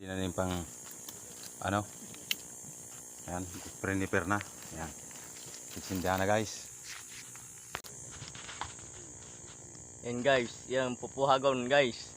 Tinanim pang ano? Ayan, preniper na. Ayan. Itsindihan na guys. Yan guys, yan pupuhagon guys.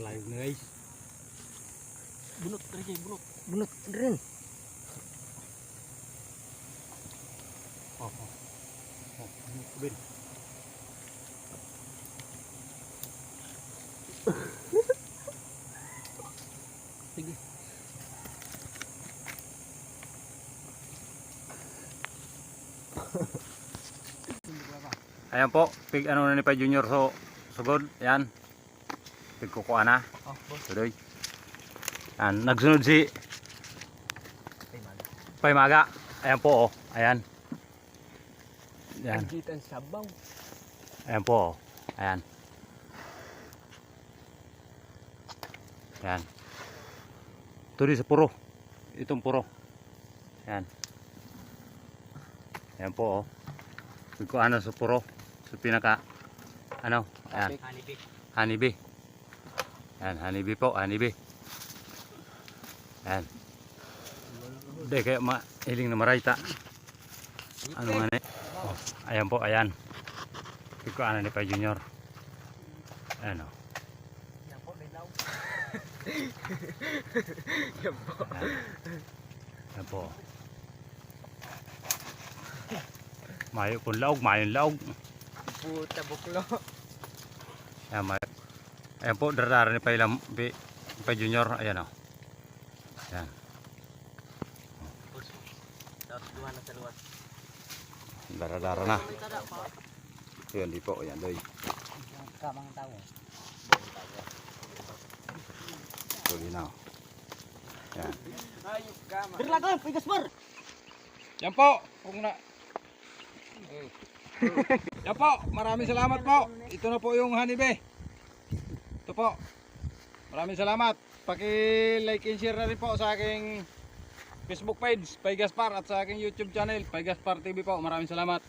Live na guys. Bunot rin, bunot. Bunot rin. Oh, oh. Oh, bin. Sige. Ayan po, pig ano na ni pa Junior so sugod. Ayan. Pig kukuha na. Oh, boss. Tuloy. Ayan, nagsunod si. Paymaga. Ayan po oh. Ayan. Ayan. Sabaw. Ayan po. oh. Ayan. Ayan. Tuloy sa puro. Itong puro. Ayan. Ayan po. Oh. Ito ano sa puro. Sa pinaka ano? Ayan. Hanibi. Honeybee. Ayan, honeybee po, honeybee. Ayan. Hindi kayo mahiling na marayta. Ano nga ni? Oh, ayan po, ayan. Ikaw ano ni Pa Junior. Ayan o. Yan po, dilaw. Ayan. Ayan po. Mayo pong laog, mayong laog. Puta buklo. Ayan, mayo. Ayan po, daradara ni Pa, ilang, Pi- pa Junior. Ayan o. Ayan. Sa luwas. Daradara na. Yun, di po. Ayan, doy. Kamang tao. Tuloy na. oh. Ayan. Berlagan, pigas bar. Yan po, kung na... Yan po, maraming salamat po. Ito na po yung honeybee. Po. Maraming salamat. Paki-like and share na rin po sa aking Facebook page, Pay Gaspar, at sa aking YouTube channel, Pay Gaspar TV po. Maraming salamat.